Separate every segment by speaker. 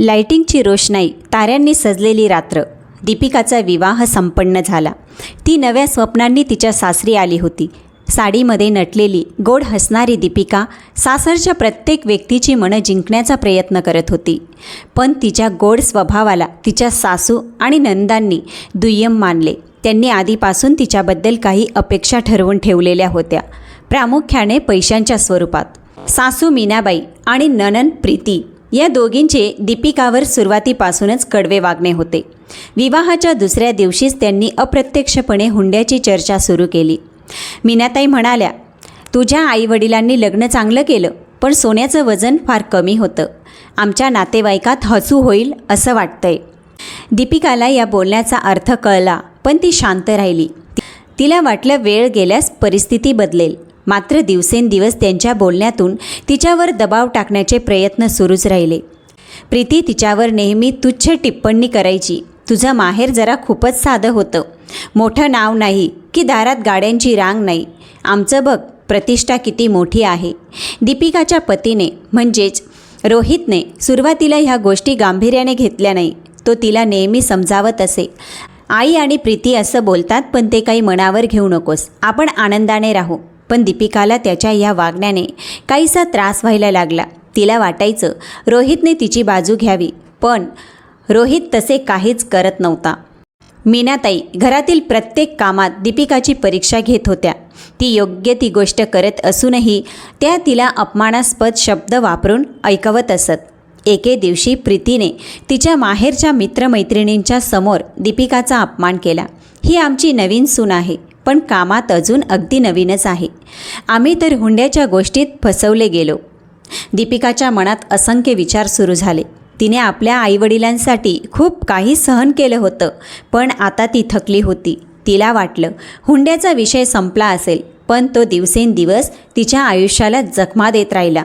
Speaker 1: लाइटिंगची रोषणाई ताऱ्यांनी सजलेली रात्र दीपिकाचा विवाह संपन्न झाला. ती नव्या स्वप्नांनी तिच्या सासरी आली होती. साडीमध्ये नटलेली गोड हसणारी दीपिका सासरच्या प्रत्येक व्यक्तीची मनं जिंकण्याचा प्रयत्न करत होती. पण तिच्या गोड स्वभावाला तिच्या सासू आणि नंदांनी दुय्यम मानले. त्यांनी आधीपासून तिच्याबद्दल काही अपेक्षा ठरवून ठेवलेल्या होत्या. प्रामुख्याने पैशांच्या स्वरूपात. सासू मीनाबाई आणि ननन प्रीती. या दोघींचे दीपिकावर सुरुवातीपासूनच कडवे वागणे होते. विवाहाच्या दुसऱ्या दिवशीच त्यांनी अप्रत्यक्षपणे हुंड्याची चर्चा सुरू केली. मीनाताई म्हणाल्या तुझ्या आईवडिलांनी लग्न चांगलं केलं पण सोन्याचं वजन फार कमी होतं. आमच्या नातेवाईकात हसू होईल असं वाटतंय. दीपिकाला या बोलण्याचा अर्थ कळला पण ती शांत राहिली. तिला वाटलं वेळ गेल्यास परिस्थिती बदलेल. मात्र दिवसेंदिवस त्यांच्या बोलण्यातून तिच्यावर दबाव टाकण्याचे प्रयत्न सुरूच राहिले. प्रीती तिच्यावर नेहमी तुच्छ टिप्पणी करायची. तुझं माहेर जरा खूपच साधं होतं. मोठं नाव नाही की दारात गाड्यांची रांग नाही. आमचं बघ प्रतिष्ठा किती मोठी आहे दीपिकाच्या पतीने म्हणजेच रोहितने सुरुवातीला ह्या गोष्टी गांभीर्याने घेतल्या नाही. तो तिला नेहमी समजावत असे. आई आणि प्रीती असं बोलतात पण ते काही मनावर घेऊ नकोस. आपण आनंदाने राहू. पण दीपिकाला त्याच्या या वागण्याने काहीसा त्रास व्हायला लागला. तिला वाटायचं रोहितने तिची बाजू घ्यावी पण रोहित तसे काहीच करत नव्हता. मीनाताई घरातील प्रत्येक कामात दीपिकाची परीक्षा घेत होत्या. ती योग्य ती गोष्ट करत असूनही त्या तिला अपमानास्पद शब्द वापरून ऐकवत असत. एके दिवशी प्रीतीने तिच्या माहेरच्या मित्रमैत्रिणींच्या समोर दीपिकाचा अपमान केला. ही आमची नवीन सून आहे. पण कामात अजून अगदी नवीनच आहे. आम्ही तर हुंड्याच्या गोष्टीत फसवले गेलो. दीपिकाच्या मनात असंख्य विचार सुरू झाले. तिने आपल्या आईवडिलांसाठी खूप काही सहन केलं होतं पण आता ती थकली होती. तिला वाटलं हुंड्याचा विषय संपला असेल पण तो दिवसेंदिवस तिच्या आयुष्याला जखमा देत राहिला.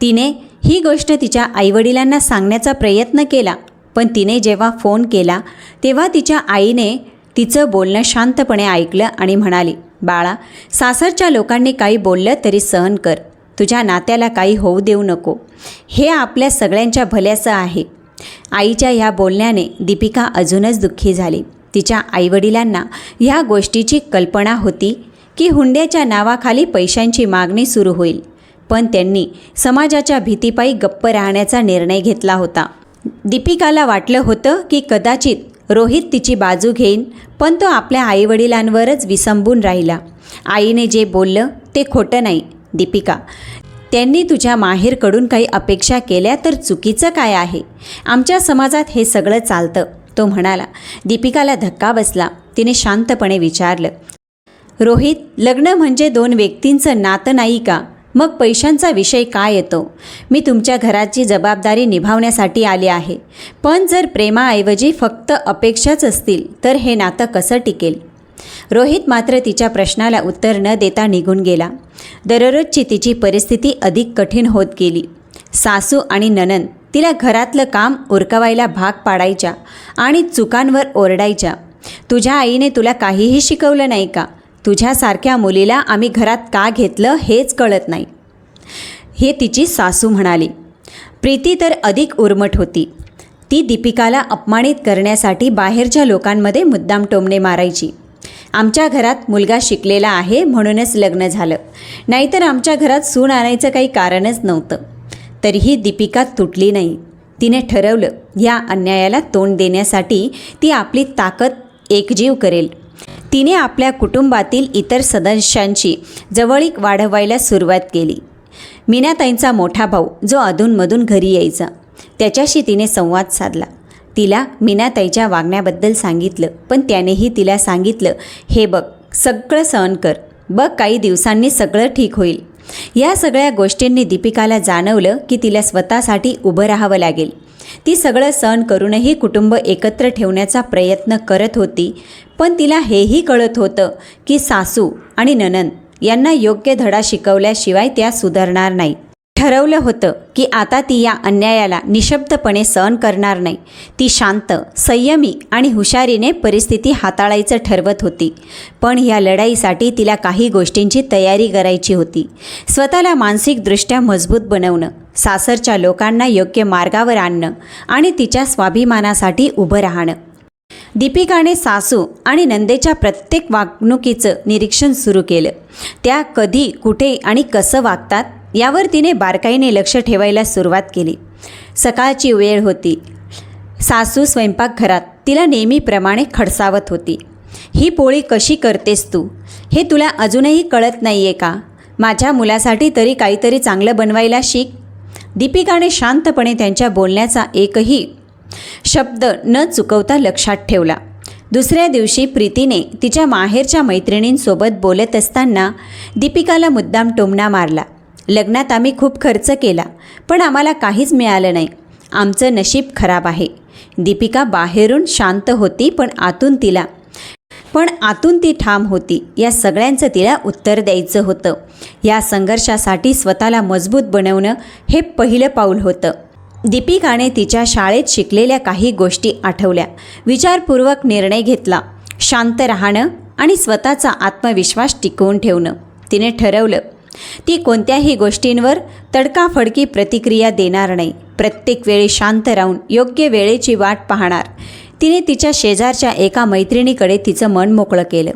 Speaker 1: तिने ही गोष्ट तिच्या आईवडिलांना सांगण्याचा प्रयत्न केला पण तिने जेव्हा फोन केला तेव्हा तिच्या आईने तिचं बोलणं शांतपणे ऐकलं आणि म्हणाली बाळा सासरच्या लोकांनी काही बोललं तरी सहन कर. तुझ्या नात्याला काही होऊ देऊ नको. हे आपल्या सगळ्यांच्या भल्याचं आहे. आईच्या ह्या बोलण्याने दीपिका अजूनच दुःखी झाली. तिच्या आईवडिलांना ह्या गोष्टीची कल्पना होती की हुंड्याच्या नावाखाली पैशांची मागणी सुरू होईल. पण त्यांनी समाजाच्या भीतीपायी गप्प राहण्याचा निर्णय घेतला होता. दीपिकाला वाटलं होतं की कदाचित रोहित तिची बाजू घेईन पण तो आपल्या आईवडिलांवरच विसंबून राहिला. आईने जे बोललं ते खोटं नाही दीपिका. त्यांनी तुझ्या माहेरकडून काही अपेक्षा केल्या तर चुकीचं काय आहे? आमच्या समाजात हे सगळं चालतं तो म्हणाला. दीपिकाला धक्का बसला. तिने शांतपणे विचारलं रोहित लग्न म्हणजे दोन व्यक्तींचं नातं नाही का? मग पैशांचा विषय काय येतो? मी तुमच्या घराची जबाबदारी निभावण्यासाठी आले आहे. पण जर प्रेमाऐवजी फक्त अपेक्षाच असतील तर हे नातं कसं टिकेल? रोहित मात्र तिच्या प्रश्नाला उत्तर न देता निघून गेला. दररोजची तिची परिस्थिती अधिक कठीण होत गेली. सासू आणि ननन तिला घरातलं काम उरकवायला भाग पाडायच्या आणि चुकांवर ओरडायच्या. तुझ्या आईने तुला काहीही शिकवलं नाही का? तुझ्यासारख्या मुलीला आम्ही घरात का घेतलं हेच कळत नाही. हे तिची सासू म्हणाली. प्रीती तर अधिक उर्मट होती. ती दीपिकाला अपमानित करण्यासाठी बाहेरच्या लोकांमध्ये मुद्दाम टोमणे मारायची. आमच्या घरात मुलगा शिकलेला आहे म्हणूनच लग्न झालं. नाहीतर आमच्या घरात सून आणायचं काही कारणच नव्हतं. तरीही दीपिका तुटली नाही. तिने ठरवलं या अन्यायाला तोंड देण्यासाठी ती आपली ताकद एकजीव करेल. तिने आपल्या कुटुंबातील इतर सदस्यांची जवळीक वाढवायला सुरुवात केली. मीनाताईंचा मोठा भाऊ जो अधूनमधून घरी यायचा त्याच्याशी तिने संवाद साधला. तिला मीनाताईच्या वागण्याबद्दल सांगितलं पण त्यानेही तिला सांगितलं हे बघ सगळं सहन कर. बघ काही दिवसांनी सगळं ठीक होईल. या सगळ्या गोष्टींनी दीपिकाला जाणवलं की तिला स्वतःसाठी उभं राहावं लागेल. ती सगळं सहन करूनही कुटुंब एकत्र ठेवण्याचा प्रयत्न करत होती पण तिला हेही कळत होतं की सासू आणि ननन यांना योग्य धडा शिकवल्याशिवाय त्या सुधारणार नाही ठरवलं होतं की आता ती या अन्यायाला निशब्दपणे सहन करणार नाही. ती शांत संयमी आणि हुशारीने परिस्थिती हाताळायचं ठरवत होती. पण या लढाईसाठी तिला काही गोष्टींची तयारी करायची होती. स्वतःला मानसिकदृष्ट्या मजबूत बनवणं सासरच्या लोकांना योग्य मार्गावर आणणं आणि तिच्या स्वाभिमानासाठी उभं राहणं. दीपिकाने सासू आणि नंदेच्या प्रत्येक वागणुकीचं निरीक्षण सुरू केलं. त्या कधी कुठे आणि कसं वागतात? यावर तिने बारकाईने लक्ष ठेवायला सुरुवात केली. सकाळची वेळ होती. सासू स्वयंपाकघरात तिला नेहमीप्रमाणे खडसावत होती. ही पोळी कशी करतेस तू? हे तुला अजूनही कळत नाही आहे का? माझ्या मुलासाठी तरी काहीतरी चांगलं बनवायला शिक. दीपिकाने शांतपणे त्यांच्या बोलण्याचा एकही शब्द न चुकवता लक्षात ठेवला. दुसऱ्या दिवशी प्रीतीने तिच्या माहेरच्या मैत्रिणींसोबत बोलत असताना दीपिकाला मुद्दाम टोमणा मारला. लग्नात आम्ही खूप खर्च केला पण आम्हाला काहीच मिळालं नाही. आमचं नशीब खराब आहे. दीपिका बाहेरून शांत होती पण आतून तिला पण आतून ती ठाम होती. या सगळ्यांचं तिला उत्तर द्यायचं होतं. या संघर्षासाठी स्वतःला मजबूत बनवणं हे पहिलं पाऊल होतं. दीपिकाने तिच्या शाळेत शिकलेल्या काही गोष्टी आठवल्या. विचारपूर्वक निर्णय घेतला. शांत राहणं आणि स्वतःचा आत्मविश्वास टिकवून ठेवणं. तिने ठरवलं ती कोणत्याही गोष्टींवर तडकाफडकी प्रतिक्रिया देणार नाही. प्रत्येक वेळी शांत राहून योग्य वेळेची वाट पाहणार. तिने तिच्या शेजारच्या एका मैत्रिणीकडे तिचं मन मोकळं केलं.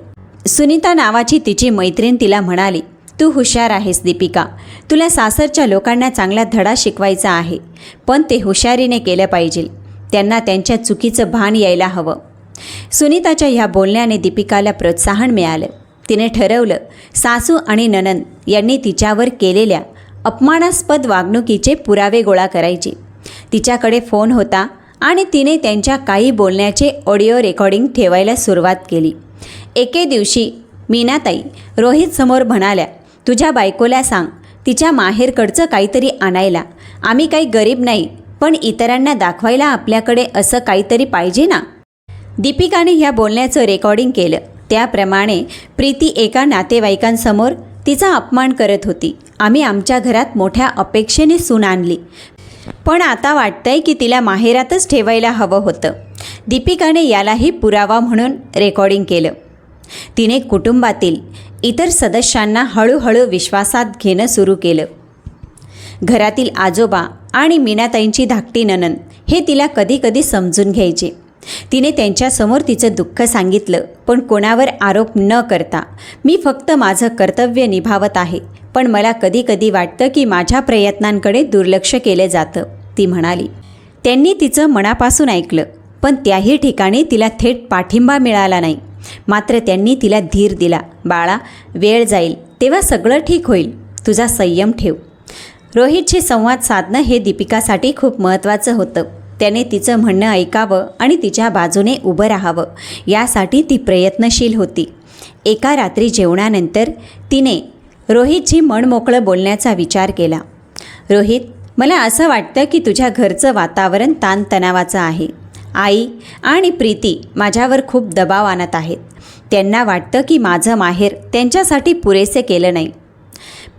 Speaker 1: सुनीता नावाची तिची मैत्रीण तिला म्हणाली तू हुशार आहेस दीपिका. तुला सासरच्या लोकांना चांगला धडा शिकवायचा आहे. पण ते हुशारीने केलं पाहिजे. त्यांना त्यांच्या चुकीचं भान यायला हवं. सुनीताच्या ह्या बोलण्याने दीपिकाला प्रोत्साहन मिळालं. तिने ठरवलं सासू आणि ननंद यांनी तिच्यावर केलेल्या अपमानास्पद वागणुकीचे पुरावे गोळा करायचे. तिच्याकडे फोन होता आणि तिने त्यांच्या काही बोलण्याचे ऑडिओ रेकॉर्डिंग ठेवायला सुरुवात केली. एके दिवशी मीनाताई रोहितसमोर म्हणाल्या तुझ्या बायकोला सांग तिच्या माहेरकडचं काहीतरी आणायला. आम्ही काही गरीब नाही पण इतरांना दाखवायला आपल्याकडे असं काहीतरी पाहिजे ना? दीपिकाने ह्या बोलण्याचं रेकॉर्डिंग केलं. त्याप्रमाणे प्रीती एका नातेवाईकांसमोर तिचा अपमान करत होती. आम्ही आमच्या घरात मोठ्या अपेक्षेने सून आणली. पण आता वाटतंय की तिला माहेरातच ठेवायला हवं होतं. दीपिकाने यालाही पुरावा म्हणून रेकॉर्डिंग केलं. तिने कुटुंबातील इतर सदस्यांना हळूहळू विश्वासात घेणं सुरू केलं. घरातील आजोबा आणि मीनाताईंची धाकटी ननन हे तिला कधीकधी समजून घ्यायचे. तिने त्यांच्यासमोर तिचं दुःख सांगितलं पण कोणावर आरोप न करता. मी फक्त माझं कर्तव्य निभावत आहे पण मला कधीकधी वाटतं की माझ्या प्रयत्नांकडे दुर्लक्ष केलं जातं ती म्हणाली. त्यांनी तिचं मनापासून ऐकलं पण त्याही ठिकाणी तिला थेट पाठिंबा मिळाला नाही. मात्र त्यांनी तिला धीर दिला बाळा वेळ जाईल तेव्हा सगळं ठीक होईल तुझा संयम ठेव. रोहितशी संवाद साधणं हे दीपिकासाठी खूप महत्त्वाचं होतं. त्याने तिचं म्हणणं ऐकावं आणि तिच्या बाजूने उभं राहावं. यासाठी ती प्रयत्नशील होती. एका रात्री जेवणानंतर तिने रोहितची मनमोकळं बोलण्याचा विचार केला. रोहित मला असं वाटतं की तुझ्या घरचं वातावरण ताणतणावाचं आहे. आई आणि प्रीती माझ्यावर खूप दबाव आणत आहेत. त्यांना वाटतं की माझं माहेर त्यांच्यासाठी पुरेसे केलं नाही.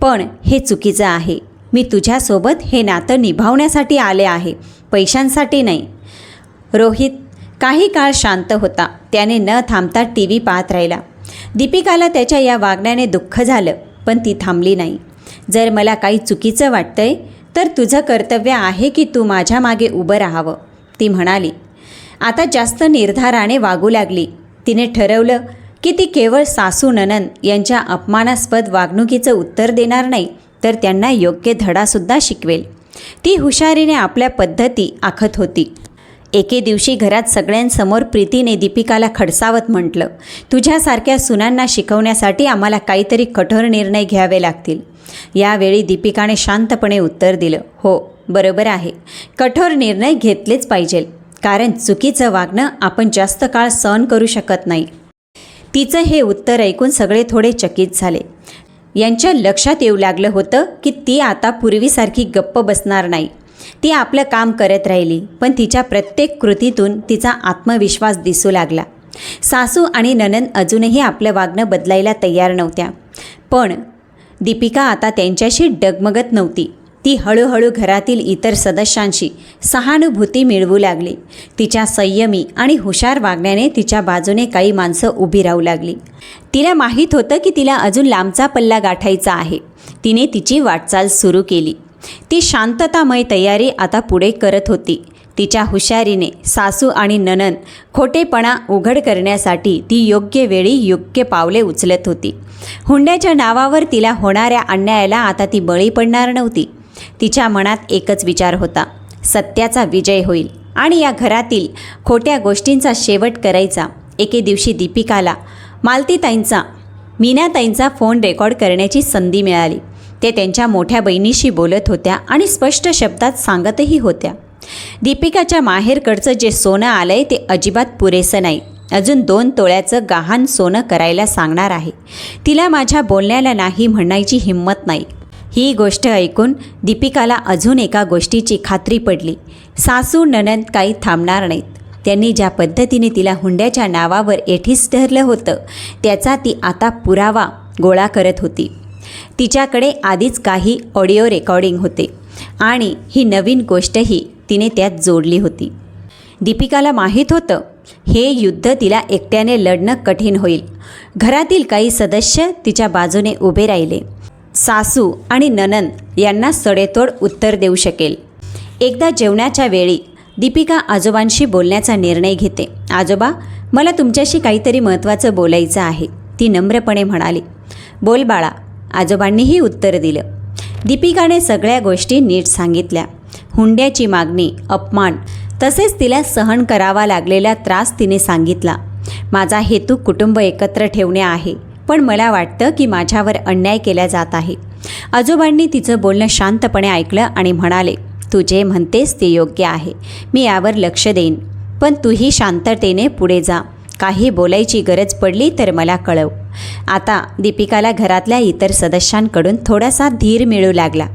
Speaker 1: पण हे चुकीचं आहे. मी तुझ्यासोबत हे नातं निभावण्यासाठी आले आहे. पैशांसाठी नाही. रोहित काही काळ शांत होता. त्याने न थांबता टी व्ही पाहत राहिला. दीपिकाला त्याच्या या वागण्याने दुःख झालं पण ती थांबली नाही. जर मला काही चुकीचं वाटतंय तर तुझं कर्तव्य आहे की तू माझ्या मागे उभं राहावं ती म्हणाली. आता जास्त निर्धाराने वागू लागली. तिने ठरवलं की ती केवळ सासू ननन यांच्या अपमानास्पद वागणुकीचं उत्तर देणार नाही तर त्यांना योग्य धडासुद्धा शिकवेल. ती हुशारीने आपल्या पद्धती आखत होती. एके दिवशी घरात सगळ्यांसमोर प्रीतीने दीपिकाला खडसावत म्हटलं तुझ्यासारख्या सुनांना शिकवण्यासाठी आम्हाला काहीतरी कठोर निर्णय घ्यावे लागतील. यावेळी दीपिकाने शांतपणे उत्तर दिलं हो बरोबर आहे. कठोर निर्णय घेतलेच पाहिजे कारण चुकीचं वागणं आपण जास्त काळ सहन करू शकत नाही. तिचं हे उत्तर ऐकून सगळे थोडे चकित झाले. यांच्या लक्षात येऊ लागलं होतं की ती आता पूर्वीसारखी गप्प बसणार नाही. ती आपलं काम करत राहिली पण तिच्या प्रत्येक कृतीतून तिचा आत्मविश्वास दिसू लागला. सासू आणि ननन अजूनही आपलं वागणं बदलायला तयार नव्हत्या. पण दीपिका आता त्यांच्याशी डगमगत नव्हती. ती हळूहळू घरातील इतर सदस्यांशी सहानुभूती मिळवू लागली. तिच्या संयमी आणि हुशार वागण्याने तिच्या बाजूने काही माणसं उभी राहू लागली. तिला माहीत होतं की तिला अजून लांबचा पल्ला गाठायचा आहे. तिने तिची वाटचाल सुरू केली. ती शांततामय तयारी आता पुढे करत होती. तिच्या हुशारीने सासू आणि ननन खोटेपणा उघड करण्यासाठी ती योग्य वेळी योग्य पावले उचलत होती. हुंड्याच्या नावावर तिला होणाऱ्या अन्यायाला आता ती बळी पडणार नव्हती. तिच्या मनात एकच विचार होता. सत्याचा विजय होईल. आणि या घरातील खोट्या गोष्टींचा शेवट करायचा. एके दिवशी दीपिकाला मालतीताईंचा मीनाताईंचा फोन रेकॉर्ड करण्याची संधी मिळाली. ते त्यांच्या मोठ्या बहिणीशी बोलत होत्या आणि स्पष्ट शब्दात सांगतही होत्या. दीपिकाच्या माहेरकडचं जे सोनं आलंय ते अजिबात पुरेसं नाही. अजून दोन तोळ्याचं गहाण सोनं करायला सांगणार आहे. तिला माझ्या बोलण्याला नाही म्हणायची हिंमत नाही. ही गोष्ट ऐकून दीपिकाला अजून एका गोष्टीची खात्री पडली. सासू ननंद काही थांबणार नाहीत. त्यांनी ज्या पद्धतीने तिला हुंड्याच्या नावावर एठीस धरलं होतं त्याचा ती आता पुरावा गोळा करत होती. तिच्याकडे आधीच काही ऑडिओ रेकॉर्डिंग होते आणि ही नवीन गोष्टही तिने त्यात जोडली होती. दीपिकाला माहीत होतं हे युद्ध तिला एकट्याने लढणं कठीण होईल. घरातील काही सदस्य तिच्या बाजूने उभे राहिले. सासू आणि ननंद यांना सडेतोड उत्तर देऊ शकेल. एकदा जेवणाच्या वेळी दीपिका आजोबांशी बोलण्याचा निर्णय घेते. आजोबा मला तुमच्याशी काहीतरी महत्त्वाचं बोलायचं आहे ती नम्रपणे म्हणाली. बोल बाळा आजोबांनीही उत्तर दिलं. दीपिकाने सगळ्या गोष्टी नीट सांगितल्या. हुंड्याची मागणी अपमान तसेच तिला सहन करावा लागलेला त्रास तिने सांगितला. माझा हेतू कुटुंब एकत्र ठेवणे आहे. पण मला वाटतं की माझ्यावर अन्याय केला जात आहे. आजोबांनी तिचं बोलणं शांतपणे ऐकलं आणि म्हणाले तू जे म्हणतेस ते योग्य आहे. मी यावर लक्ष देईन. पण तूही शांततेने पुढे जा. काही बोलायची गरज पडली तर मला कळव. आता दीपिकाला घरातल्या इतर सदस्यांकडून थोडासा धीर मिळू लागला.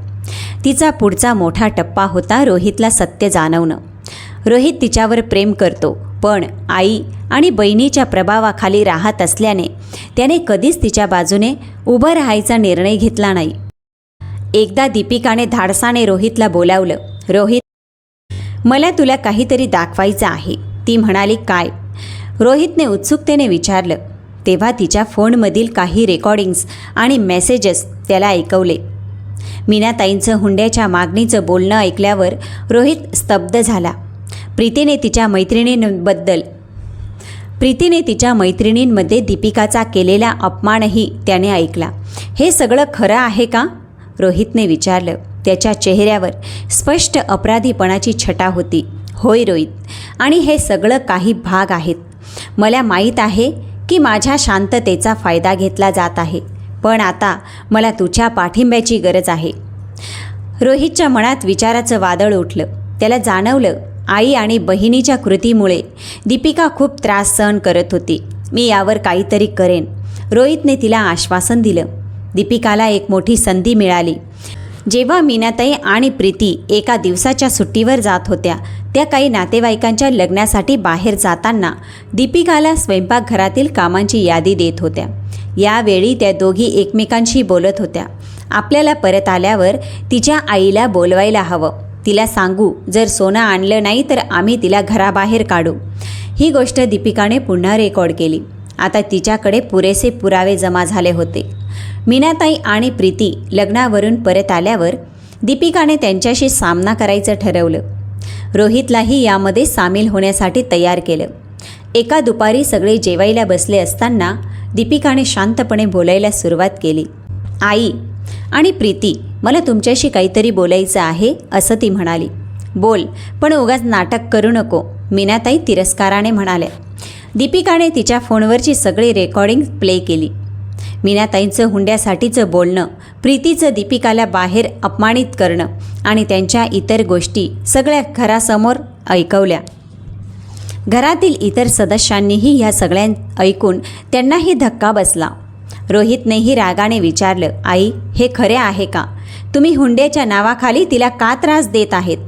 Speaker 1: तिचा पुढचा मोठा टप्पा होता रोहितला सत्य जाणवणं. रोहित तिच्यावर प्रेम करतो. पण आई आणि बहिणीच्या प्रभावाखाली राहत असल्याने त्याने कधीच तिच्या बाजूने उभं राहायचा निर्णय घेतला नाही. एकदा दीपिकाने धाडसाने रोहितला बोलावलं रोहित मला तुला काहीतरी दाखवायचं आहे. ती म्हणाली काय? रोहितने उत्सुकतेने विचारलं. तेव्हा तिच्या फोनमधील काही रेकॉर्डिंग्स आणि मेसेजेस त्याला ऐकवले. मीनाताईंचं हुंड्याच्या मागणीचं बोलणं ऐकल्यावर रोहित स्तब्ध झाला. प्रीतीने तिच्या मैत्रिणींबद्दल. प्रीतीने तिच्या मैत्रिणींमध्ये दीपिकाचा केलेला अपमानही त्याने ऐकला. हे सगळं खरं आहे का? रोहितने विचारलं. त्याच्या चेहऱ्यावर स्पष्ट अपराधीपणाची छटा होती. होय रोहित. आणि हे सगळं काही भाग आहेत. मला माहीत आहे की माझ्या शांततेचा फायदा घेतला जात आहे. पण आता मला तुझ्या पाठिंब्याची गरज आहे. रोहितच्या मनात विचाराचं वादळ उठलं. त्याला जाणवलं आई आणि बहिणीच्या कृतीमुळे दीपिका खूप त्रास सहन करत होती. मी यावर काहीतरी करेन. रोहितने तिला आश्वासन दिलं. दीपिकाला एक मोठी संधी मिळाली. जेव्हा मीनाताई आणि प्रीती एका दिवसाच्या सुट्टीवर जात होत्या त्या काही नातेवाईकांच्या लग्नासाठी बाहेर जाताना दीपिकाला स्वयंपाकघरातील कामांची यादी देत होत्या. यावेळी त्या दोघी एकमेकांशी बोलत होत्या. आपल्याला परत आल्यावर तिच्या आईला बोलवायला हवं. तिला सांगू जर सोनं आणलं नाही तर आम्ही तिला घराबाहेर काढू. ही गोष्ट दीपिकाने पुन्हा रेकॉर्ड केली. आता तिच्याकडे पुरेसे पुरावे जमा झाले होते. मीनाताई आणि प्रीती लग्नावरून परत आल्यावर दीपिकाने त्यांच्याशी सामना करायचं ठरवलं. रोहितलाही यामध्ये सामील होण्यासाठी तयार केलं. एका दुपारी सगळे जेवायला बसले असताना दीपिकाने शांतपणे बोलायला सुरुवात केली. आई आणि प्रीती मला तुमच्याशी काहीतरी बोलायचं आहे असं ती म्हणाली. बोल पण उगाच नाटक करू नको मीनाताई तिरस्काराने म्हणाल्या. दीपिकाने तिच्या फोनवरची सगळी रेकॉर्डिंग प्ले केली. मीनाताईंचं हुंड्यासाठीचं बोलणं प्रीतीचं दीपिकाला बाहेर अपमानित करणं आणि त्यांच्या इतर गोष्टी सगळ्या घरासमोर ऐकवल्या. घरातील इतर सदस्यांनीही ह्या सगळ्यां ऐकून त्यांनाही धक्का बसला. रोहितनेही रागाने विचारलं आई हे खरे आहे का? तुम्ही हुंड्याच्या नावाखाली तिला का त्रास देत आहेत?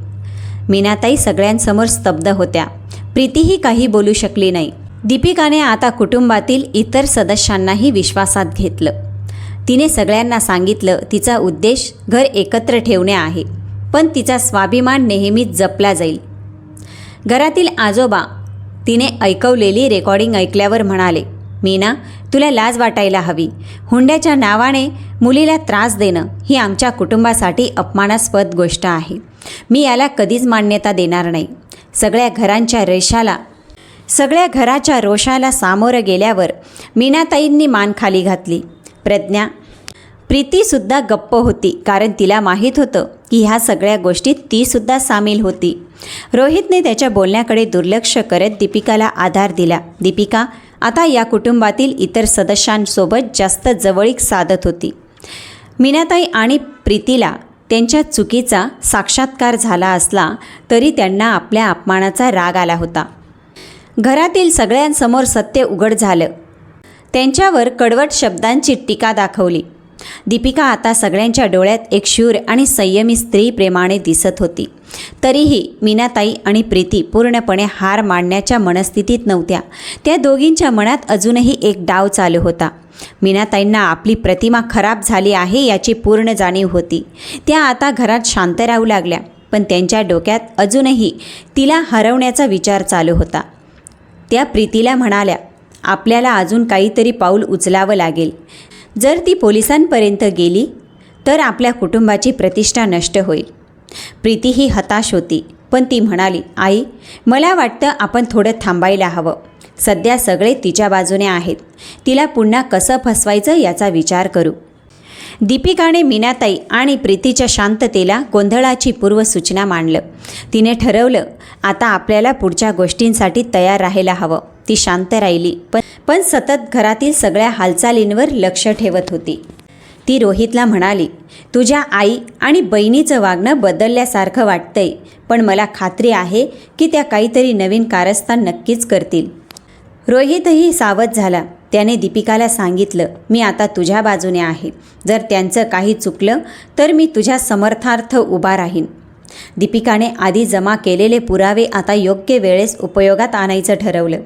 Speaker 1: मीनाताई सगळ्यांसमोर स्तब्ध होत्या. प्रीतीही काही बोलू शकली नाही. दीपिकाने आता कुटुंबातील इतर सदस्यांनाही विश्वासात घेतलं. तिने सगळ्यांना सांगितलं तिचा उद्देश घर एकत्र ठेवणे आहे पण तिचा स्वाभिमान नेहमीच जपला जाईल. घरातील आजोबा तिने ऐकवलेली रेकॉर्डिंग ऐकल्यावर म्हणाले मीना तुला लाज वाटायला हवी. हुंड्याच्या नावाने मुलीला त्रास देणं ही आमच्या कुटुंबासाठी अपमानास्पद गोष्ट आहे. मी याला कधीच मान्यता देणार नाही. सगळ्या घरांच्या रेषाला सगळ्या घराच्या रोषाला सामोरं गेल्यावर मीनाताईंनी मान खाली घातली. प्रज्ञा प्रीतीसुद्धा गप्प होती कारण तिला माहीत होतं की ह्या सगळ्या गोष्टीत तीसुद्धा सामील होती. रोहितने त्याच्या बोलण्याकडे दुर्लक्ष करत दीपिकाला आधार दिला. दीपिका आता या कुटुंबातील इतर सदस्यांसोबत जास्त जवळीक साधत होती. मीनाताई आणि प्रीतीला त्यांच्या चुकीचा साक्षात्कार झाला असला तरी त्यांना आपल्या अपमानाचा राग आला होता. घरातील सगळ्यांसमोर सत्य उघड झालं. त्यांच्यावर कडवट शब्दांची टीका दाखवली. दीपिका आता सगळ्यांच्या डोळ्यात एक शूर आणि संयमी स्त्री प्रेमाने दिसत होती. तरीही मीनाताई आणि प्रीती पूर्णपणे हार मांडण्याच्या मनस्थितीत नव्हत्या. त्या दोघींच्या मनात अजूनही एक डाव चालू होता. मीनाताईंना आपली प्रतिमा खराब झाली आहे याची पूर्ण जाणीव होती. त्या आता घरात शांत राहू लागल्या पण त्यांच्या डोक्यात अजूनही तिला हरवण्याचा विचार चालू होता. त्या प्रीतीला म्हणाल्या आपल्याला अजून काहीतरी पाऊल उचलावं लागेल. जर ती पोलिसांपर्यंत गेली तर आपल्या कुटुंबाची प्रतिष्ठा नष्ट होईल. प्रीती ही हताश होती पण ती म्हणाली आई मला वाटतं आपण थोडं थांबायला हवं. सध्या सगळे तिच्या बाजूने आहेत. तिला पुन्हा कसं फसवायचं याचा विचार करू. दीपिकाने मीनाताई आणि प्रीतीच्या शांततेला गोंधळाची पूर्वसूचना मांडलं. तिने ठरवलं आता आपल्याला पुढच्या गोष्टींसाठी तयार राहायला हवं. ती शांत राहिली पण पण सतत घरातील सगळ्या हालचालींवर लक्ष ठेवत होती. ती रोहितला म्हणाली तुझ्या आई आणि बहिणीचं वागणं बदलल्यासारखं वाटतंय पण मला खात्री आहे की त्या काहीतरी नवीन कारस्थान नक्कीच करतील. रोहितही सावध झाला. त्याने दीपिकाला सांगितलं मी आता तुझ्या बाजूने आहे. जर त्यांचं काही चुकलं तर मी तुझ्या समर्थार्थ उभा राहीन. दीपिकाने आधी जमा केलेले पुरावे आता योग्य वेळेस उपयोगात आणायचं ठरवलं.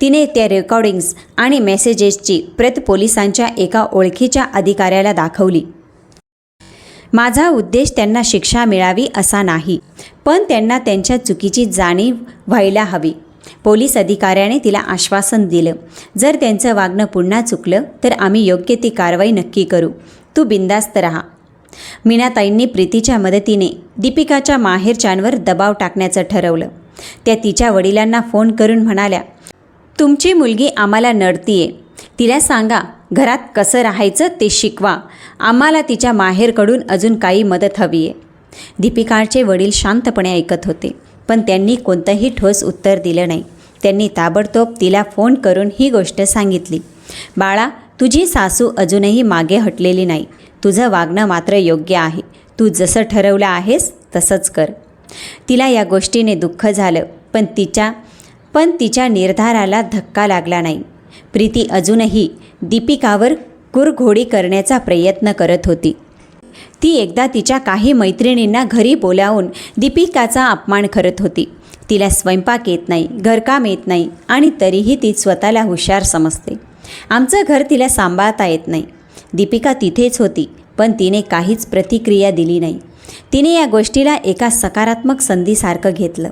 Speaker 1: तिने त्या रेकॉर्डिंग्स आणि मेसेजेसची प्रत पोलिसांच्या एका ओळखीच्या अधिकाऱ्याला दाखवली. माझा उद्देश त्यांना शिक्षा मिळावी असा नाही पण त्यांना त्यांच्या चुकीची जाणीव व्हायला हवी. पोलीस अधिकाऱ्याने तिला आश्वासन दिलं जर त्यांचं वागणं पुन्हा चुकलं तर आम्ही योग्य ती कारवाई नक्की करू. तू बिंदास्त राहा. मीनाताईंनी प्रीतीच्या मदतीने दीपिकाच्या माहेरच्यांवर दबाव टाकण्याचं ठरवलं. त्या तिच्या वडिलांना फोन करून म्हणाल्या तुमची मुलगी आम्हाला नडतीये. तिला सांगा घरात कसं राहायचं ते शिकवा. आम्हाला तिच्या माहेरकडून अजून काही मदत हवी आहे दीपिकाचे वडील शांतपणे ऐकत होते पण त्यांनी कोणतंही ठोस उत्तर दिलं नाही. त्यांनी ताबडतोब तिला फोन करून ही गोष्ट सांगितली बाळा तुझी सासू अजूनही मागे हटलेली नाही. तुझं वागणं मात्र योग्य आहे. तू जसं ठरवलं आहेस तसंच कर. तिला या गोष्टीने दुःख झालं पण तिच्या पण तिच्या निर्धाराला धक्का लागला नाही. प्रीती अजूनही दीपिकावर कुरघोडी करण्याचा प्रयत्न करत होती. ती एकदा तिच्या काही मैत्रिणींना घरी बोलावून दीपिकाचा अपमान करत होती. तिला स्वयंपाक येत नाही घरकाम येत नाही आणि तरीही ती स्वतःला हुशार समजते. आमचं घर तिला सांभाळता येत नाही. दीपिका तिथेच होती पण तिने काहीच प्रतिक्रिया दिली नाही. तिने या गोष्टीला एका सकारात्मक संधीसारखं घेतलं.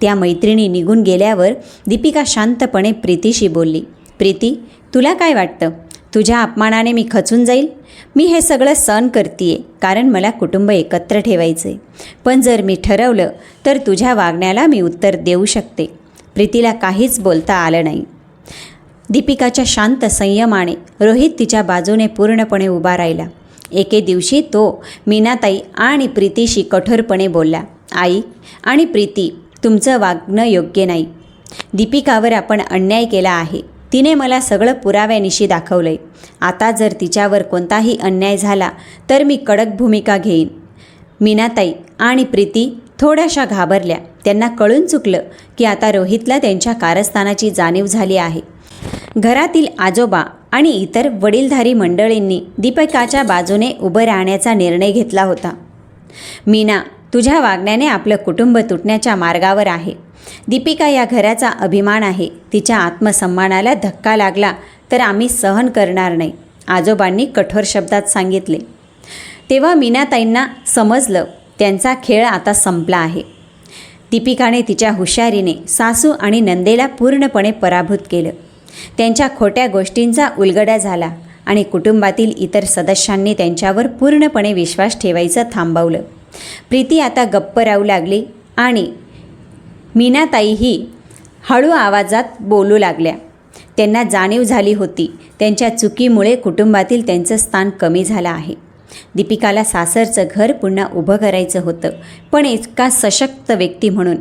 Speaker 1: त्या मैत्रिणी निघून गेल्यावर दीपिका शांतपणे प्रीतीशी बोलली प्रीती तुला काय वाटतं? तुझ्या अपमानाने मी खचून जाईल? मी हे सगळं सहन करतीये कारण मला कुटुंब एकत्र ठेवायचं आहे पण जर मी ठरवलं तर तुझ्या वागण्याला मी उत्तर देऊ शकते. प्रीतीला काहीच बोलता आलं नाही. दीपिकाच्या शांत संयमाने रोहित तिच्या बाजूने पूर्णपणे उभा राहिला. एके दिवशी तो मीनाताई आणि प्रीतीशी कठोरपणे बोलला आई आणि प्रीती तुमचं वागणं योग्य नाही. दीपिकावर आपण अन्याय केला आहे. तिने मला सगळं पुराव्यानिशी दाखवलं आहे आता जर तिच्यावर कोणताही अन्याय झाला तर मी कडक भूमिका घेईन. मीनाताई आणि प्रीती थोड्याशा घाबरल्या. त्यांना कळून चुकलं की आता रोहितला त्यांच्या कारस्थानाची जाणीव झाली आहे. घरातील आजोबा आणि इतर वडीलधारी मंडळींनी दीपिकाच्या बाजूने उभं राहण्याचा निर्णय घेतला होता. मीना तुझ्या वागण्याने आपलं कुटुंब तुटण्याच्या मार्गावर आहे. दीपिका या घराचा अभिमान आहे. तिच्या आत्मसन्मानाला धक्का लागला तर आम्ही सहन करणार नाही आजोबांनी कठोर शब्दात सांगितले. तेव्हा मीनाताईंना समजलं त्यांचा खेळ आता संपला आहे. दीपिकाने तिच्या हुशारीने सासू आणि नंदेला पूर्णपणे पराभूत केलं. त्यांच्या खोट्या गोष्टींचा उलगडा झाला आणि कुटुंबातील इतर सदस्यांनी त्यांच्यावर पूर्णपणे विश्वास ठेवायचं थांबवलं. प्रीती आता गप्प राहू लागली आणि मीनाताईही हळू आवाजात बोलू लागल्या. त्यांना जाणीव झाली होती त्यांच्या चुकीमुळे कुटुंबातील त्यांचं स्थान कमी झालं आहे. दीपिकाला सासरचं घर पुन्हा उभं करायचं होतं पण इतका सशक्त व्यक्ती म्हणून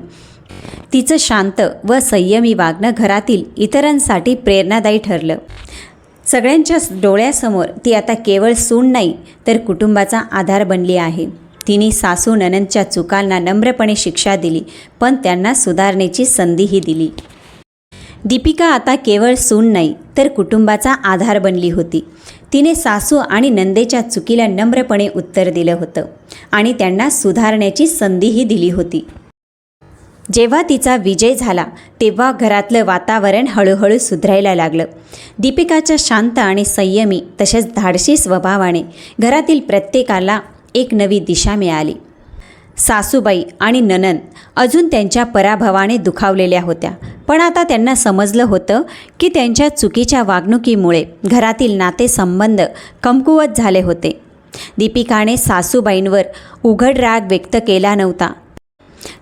Speaker 1: तिचं शांत व संयमी वागणं घरातील इतरांसाठी प्रेरणादायी ठरलं. सगळ्यांच्या डोळ्यासमोर ती आता केवळ सून नाही तर कुटुंबाचा आधार बनली आहे. तिने सासू ननंदच्या चुकांना नम्रपणे शिक्षा दिली पण त्यांना सुधारण्याची संधीही दिली. दीपिका आता केवळ सून नाही तर कुटुंबाचा आधार बनली होती. तिने सासू आणि नंदेच्या चुकीला नम्रपणे उत्तर दिलं होतं आणि त्यांना सुधारण्याची संधीही दिली होती. जेव्हा तिचा विजय झाला तेव्हा घरातलं वातावरण हळूहळू सुधरायला लागलं. दीपिकाच्या शांत आणि संयमी तसेच धाडशी स्वभावाने घरातील प्रत्येकाला एक नवी दिशा मिळाली. सासूबाई आणि ननन अजून त्यांच्या पराभवाने दुखावलेल्या होत्या. पण आता त्यांना समजलं होतं की त्यांच्या चुकीच्या वागणुकीमुळे घरातील नातेसंबंध कमकुवत झाले होते. दीपिकाने सासूबाईंवर उघड राग व्यक्त केला नव्हता.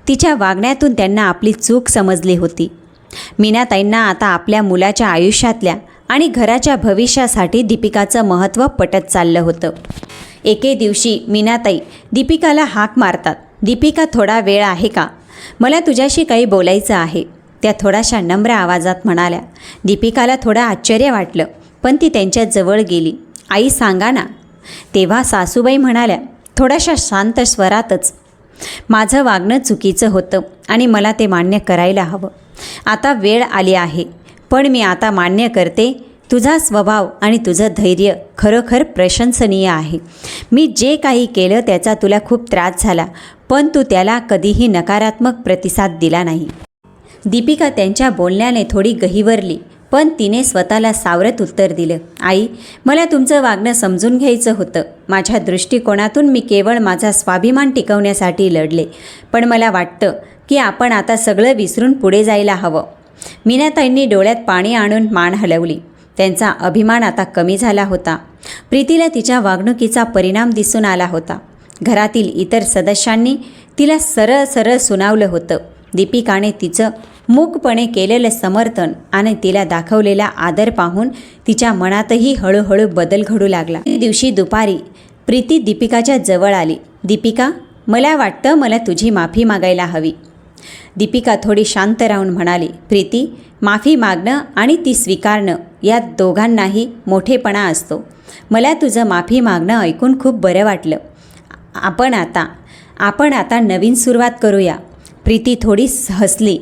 Speaker 1: तिच्या वागण्यातून त्यांना आपली चूक समजली होती. मीनाताईंना आता आपल्या मुलाच्या आयुष्यातल्या आणि घराच्या भविष्यासाठी दीपिकाचं महत्त्व पटत चाललं होतं. एके दिवशी मीनाताई दीपिकाला हाक मारतात. दीपिका थोडा वेळ आहे का? मला तुझ्याशी काही बोलायचं आहे. त्या थोड्याशा नम्र आवाजात म्हणाल्या. दीपिकाला थोडं आश्चर्य वाटलं पण ती त्यांच्या जवळ गेली. आई सांगा ना. तेव्हा सासूबाई म्हणाल्या थोड्याशा शांत स्वरातच. माझं वागणं चुकीचं होतं आणि मला ते मान्य करायला हवं. आता वेळ आली आहे. पण मी आता मान्य करते तुझा स्वभाव आणि तुझं धैर्य खरोखर प्रशंसनीय आहे. मी जे काही केलं त्याचा तुला खूप त्रास झाला पण तू त्याला कधीही नकारात्मक प्रतिसाद दिला नाही. दीपिका त्यांच्या बोलण्याने थोडी गहिवरली. पण तिने स्वतःला सावरत उत्तर दिलं आई मला तुमचं वागणं समजून घ्यायचं होतं. माझ्या दृष्टिकोनातून मी केवळ माझा स्वाभिमान टिकवण्यासाठी लढले. पण मला वाटतं की आपण आता सगळं विसरून पुढे जायला हवं. मीनाताईंनी डोळ्यात पाणी आणून मान हलवली. त्यांचा अभिमान आता कमी झाला होता. प्रीतीला तिच्या वागणुकीचा परिणाम दिसून आला होता. घरातील इतर सदस्यांनी तिला सरळ सरळ सुनावलं होतं. दीपिकाने तिचं मूकपणे केलेलं समर्थन आणि तिला दाखवलेला आदर पाहून तिच्या मनातही हळूहळू बदल घडू लागला. दिवशी दुपारी प्रीती दीपिकाच्या जवळ आली. दीपिका मला वाटतं मला तुझी माफी मागायला हवी. दीपिका थोडी शांत राहून म्हणाली प्रीती माफी मागणं आणि ती स्वीकारणं या दोघांनाही मोठेपणा असतो. मला तुझं माफी मागणं ऐकून खूप बरं वाटलं. आपण आता आपण आता नवीन सुरुवात करूया. प्रीती थोडी हसली.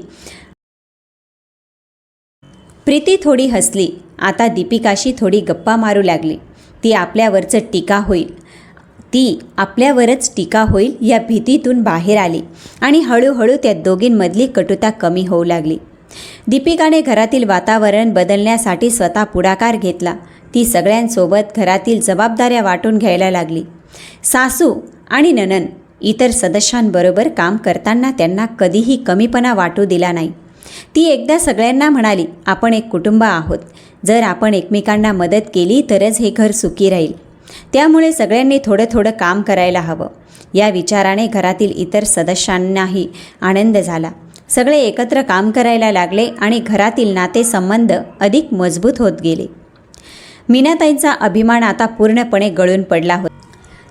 Speaker 1: प्रीती थोडी हसली. आता दीपिकाशी थोडी गप्पा मारू लागली. ती आपल्यावरचं टीका होईल. ती आपल्यावरच टीका होईल या भीतीतून बाहेर आली आणि हळूहळू त्या दोघींमधली कटुता कमी होऊ लागली. दीपिकाने घरातील वातावरण बदलण्यासाठी स्वतः पुढाकार घेतला. ती सगळ्यांसोबत घरातील जबाबदाऱ्या वाटून घ्यायला लागली. सासू आणि ननन इतर सदस्यांबरोबर काम करताना त्यांना कधीही कमीपणा वाटू दिला नाही. ती एकदा सगळ्यांना म्हणाली आपण एक कुटुंब आहोत. जर आपण एकमेकांना मदत केली तरच हे घर सुखी राहील. त्यामुळे सगळ्यांनी थोडं थोडं काम करायला हवं. या विचाराने घरातील इतर सदस्यांनाही आनंद झाला. सगळे एकत्र काम करायला लागले आणि घरातील नातेसंबंध अधिक मजबूत होत गेले. मीनाताईंचा अभिमान आता पूर्णपणे गळून पडला होता.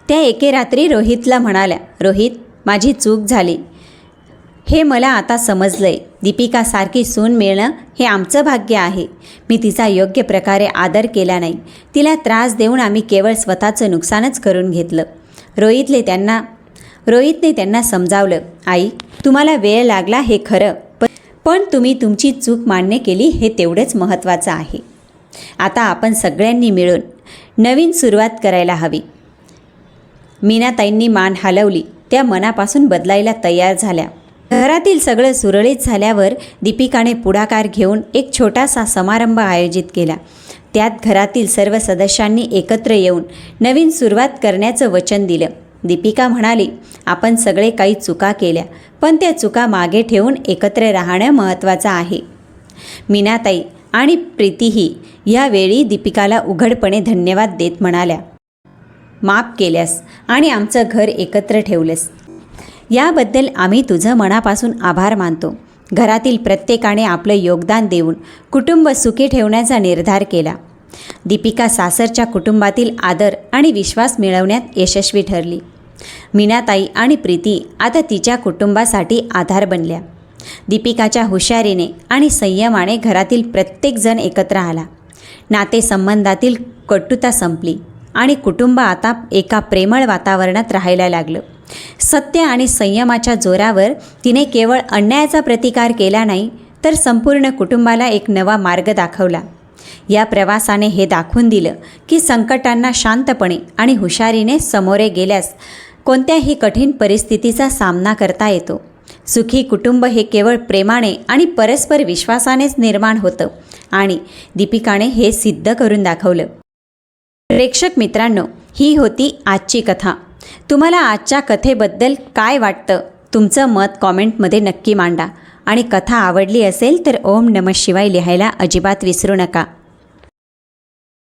Speaker 1: त्या एके रात्री रोहितला म्हणाल्या रोहित माझी चूक झाली. हे मला आता समजलंय. दीपिकासारखी सून मिळणं हे आमचं भाग्य आहे. मी तिचा योग्य प्रकारे आदर केला नाही. तिला त्रास देऊन आम्ही केवळ स्वतःचं नुकसानच करून घेतलं. रोहितले त्यांना रोहितने त्यांना समजावलं आई तुम्हाला वेळ लागला हे खरं पण पण तुम्ही तुमची चूक मान्य केली हे तेवढंच महत्त्वाचं आहे. आता आपण सगळ्यांनी मिळून नवीन सुरुवात करायला हवी. मीनाताईंनी मान हलवली. त्या मनापासून बदलायला तयार झाल्या. घरातील सगळं सुरळीत झाल्यावर दीपिकाने पुढाकार घेऊन एक छोटासा समारंभ आयोजित केला. त्यात घरातील सर्व सदस्यांनी एकत्र येऊन नवीन सुरुवात करण्याचं वचन दिलं. दीपिका म्हणाली आपण सगळे काही चुका केल्या पण त्या चुका मागे ठेवून एकत्र राहणं महत्त्वाचं आहे. मीनाताई आणि प्रीतीही यावेळी दीपिकाला उघडपणे धन्यवाद देत म्हणाल्या माफ केल्यास आणि आमचं घर एकत्र ठेवलंस. याबद्दल आम्ही तुझं मनापासून आभार मानतो. घरातील प्रत्येकाने आपलं योगदान देऊन कुटुंब सुखी ठेवण्याचा निर्धार केला. दीपिका सासरच्या कुटुंबातील आदर आणि विश्वास मिळवण्यात यशस्वी ठरली. मीनाताई आणि प्रीती आता तिच्या कुटुंबासाठी आधार बनल्या. दीपिकाच्या हुशारीने आणि संयमाने घरातील प्रत्येकजण एकत्र आला. नातेसंबंधातील कटुता संपली. आणि कुटुंब आता एका प्रेमळ वातावरणात राहायला लागलं. सत्य आणि संयमाच्या जोरावर तिने केवळ अन्यायाचा प्रतिकार केला नाही तर संपूर्ण कुटुंबाला एक नवा मार्ग दाखवला. या प्रवासाने हे दाखवून दिलं की संकटांना शांतपणे आणि हुशारीने समोरे गेल्यास कोणत्याही कठीण परिस्थितीचा सामना करता येतो. सुखी कुटुंब हे केवळ प्रेमाने आणि परस्पर विश्वासानेच निर्माण होतं आणि दीपिकाने हे सिद्ध करून दाखवलं. प्रेक्षक मित्रांनो ही होती आजची कथा. तुम्हाला आजच्या कथेबद्दल काय वाटतं? तुमचं मत कॉमेंटमध्ये नक्की मांडा. आणि कथा आवडली असेल तर ओम नम शिवाय लिहायला अजिबात विसरू नका.